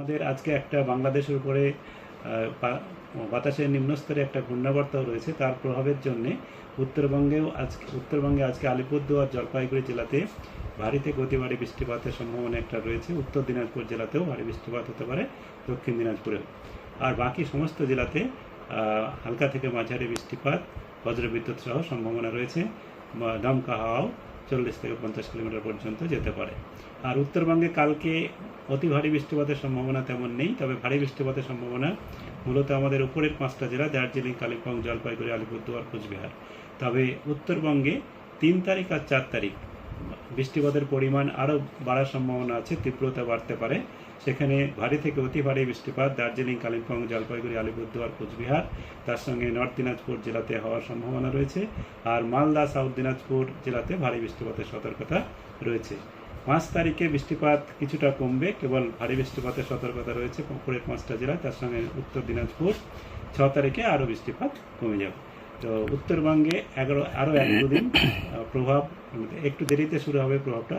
আমাদের আজকে একটা বাংলাদেশের উপরে বাতাসের নিম্নস্তরে একটা ঘূর্ণাবর্ত রয়েছে। তার প্রভাবের জন্য উত্তরবঙ্গেও আজকে, উত্তরবঙ্গে আজকে আলিপুরদুয়ার, জলপাইগুড়ি জেলাতে ভারীতে ভারী বৃষ্টিপাতের সম্ভাবনা একটা রয়েছে। উত্তর দিনাজপুর জেলাতেও ভারী বৃষ্টিপাত হতে পারে, দক্ষিণ দিনাজপুরেও। আর বাকি সমস্ত জেলাতে হালকা থেকে মাঝারি বৃষ্টিপাত, বজ্রবিদ্যুৎ সহ সম্ভাবনা রয়েছে। দমকা হাওয়াও চল্লিশ থেকে পঞ্চাশ কিলোমিটার পর্যন্ত যেতে পারে। আর উত্তরবঙ্গে কালকে অতি ভারী বৃষ্টিপাতের সম্ভাবনা তেমন নেই, তবে ভারী বৃষ্টিপাতের সম্ভাবনা মূলত আমাদের উপরের পাঁচটা জেলা, দার্জিলিং, কালিম্পং, জলপাইগুড়ি, আলিপুরদুয়ার, কোচবিহার। তবে উত্তরবঙ্গে তিন তারিখ আর চার তারিখ বৃষ্টিপাতের পরিমাণ আরও বাড়ার সম্ভাবনা আছে, তীব্রতা বাড়তে পারে। সেখানে ভারী থেকে অতি ভারী বৃষ্টিপাত দার্জিলিং, কালিম্পং, জলপাইগুড়ি, আলিপুরদুয়ার, কোচবিহার, তার সঙ্গে নর্থ দিনাজপুর জেলাতে হওয়ার সম্ভাবনা রয়েছে আর মালদা, সাউথ দিনাজপুর জেলাতে ভারী বৃষ্টিপাতের সতর্কতা রয়েছে। পাঁচ তারিখে বৃষ্টিপাত কিছুটা কমবে, কেবল ভারী বৃষ্টিপাতের সতর্কতা রয়েছে উপরের পাঁচটা জেলায়, তার সঙ্গে উত্তর দিনাজপুর। ছ তারিখে আরও বৃষ্টিপাত কমে যাবে। তো উত্তরবঙ্গে এগারো আরও এক দুদিন প্রভাব একটু দেরিতে শুরু হবে প্রভাবটা।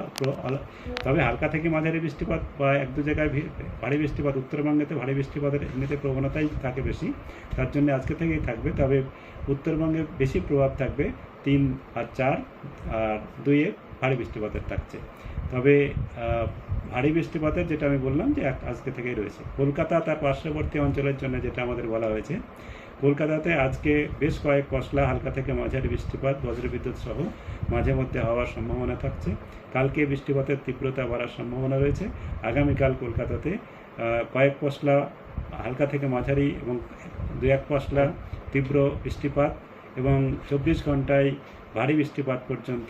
তবে হালকা থেকে মাঝারি বৃষ্টিপাত বা এক দু জায়গায় ভারী বৃষ্টিপাত, উত্তরবঙ্গেতে ভারী বৃষ্টিপাতের এমনিতে প্রবণতাই থাকে বেশি। তার জন্য আজকে থেকেই থাকবে, তবে উত্তরবঙ্গে বেশি প্রভাব থাকবে তিন আর চার আর দুইয়ে ভারী বৃষ্টিপাতের থাকছে। তবে ভারী বৃষ্টিপাতের যেটা আমি বললাম যে আজকে থেকেই রয়েছে। কলকাতা তার পার্শ্ববর্তী অঞ্চলের জন্য যেটা আমাদের বলা হয়েছে কলকাতাতে আজকে বেশ কয়েক পশলা হালকা থেকে মাঝারি বৃষ্টিপাত বজ্রবিদ্যুৎ সহ মাঝে মধ্যে হওয়ার সম্ভাবনা থাকছে। কালকে বৃষ্টিপাতের তীব্রতা বাড়ার সম্ভাবনা রয়েছে। আগামীকাল কলকাতাতে কয়েক পশলা হালকা থেকে মাঝারি এবং দু এক পশলা তীব্র বৃষ্টিপাত এবং চব্বিশ ঘন্টায় ভারী বৃষ্টিপাত পর্যন্ত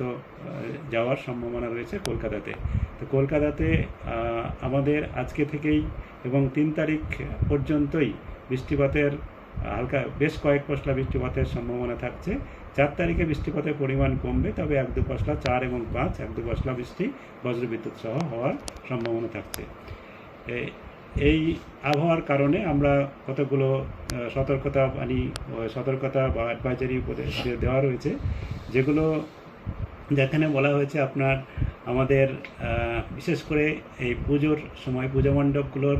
যাওয়ার সম্ভাবনা রয়েছে কলকাতাতে। তো কলকাতাতে আমাদের আজকে থেকেই এবং তিন তারিখ পর্যন্তই বৃষ্টিপাতের হালকা বেশ কয়েক পশলা বৃষ্টিপাতের সম্ভাবনা থাকছে। চার তারিখে বৃষ্টিপাতের পরিমাণ কমবে, তবে এক দু পশলা চার এবং পাঁচ, এক দু পশলা বৃষ্টি, বজ্রবিদ্যুৎ সহ হওয়ার সম্ভাবনা থাকছে। এই আবহাওয়ার কারণে আমরা কতগুলো সতর্কতা মানে সতর্কতা বা অ্যাডভাইজারি উপদেশ দেওয়া রয়েছে, যেগুলো যেখানে বলা হয়েছে আপনার আমাদের বিশেষ করে এই পুজোর সময়, পুজো মণ্ডপগুলোর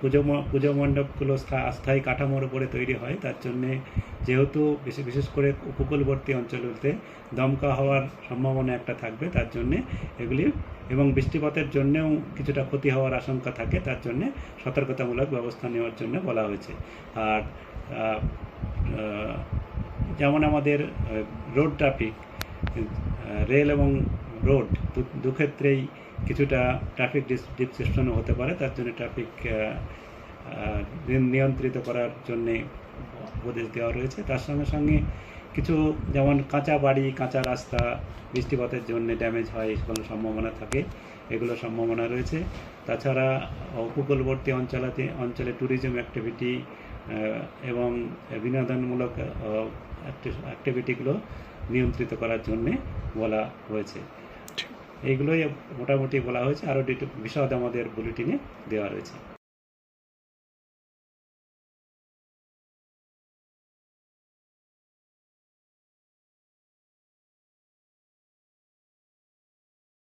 পুজো পুজো মণ্ডপগুলো স্থা- অস্থায়ী কাঠামোর উপরে তৈরি হয়। তার জন্যে যেহেতু বিশেষ বিশেষ করে উপকূলবর্তী অঞ্চলগুলোতে দমকা হওয়ার সম্ভাবনা একটা থাকবে, তার জন্যে এগুলি এবং বৃষ্টিপাতের জন্যেও কিছুটা ক্ষতি হওয়ার আশঙ্কা থাকে, তার জন্যে সতর্কতামূলক ব্যবস্থা নেওয়ার জন্য বলা হয়েছে। আর যেমন আমাদের রোড ট্রাফিক রেল এবং রোড দুক্ষেত্রেই কিছুটা ট্রাফিক ডিসক্রিপশনও হতে পারে। তার জন্য ট্রাফিক নিয়ন্ত্রিত করার জন্যে উপদেশ দেওয়া রয়েছে। তার সঙ্গে সঙ্গে কিছু যেমন কাঁচা বাড়ি, কাঁচা রাস্তা, বৃষ্টিপাতের জন্য ড্যামেজ হয় কোনো সম্ভাবনা থাকে, এগুলো সম্ভাবনা রয়েছে। তাছাড়া উপকূলবর্তী অঞ্চলাতে, অঞ্চলে ট্যুরিজম অ্যাক্টিভিটি এবং বিনোদনমূলক অ্যাক্টিভিটিগুলো নিয়ন্ত্রিত করার জন্যে বলা হয়েছে। এইগুলোই মোটামুটি বলা হয়েছে। আরও বিশদ আমাদের বুলেটিনে দেওয়া রয়েছে।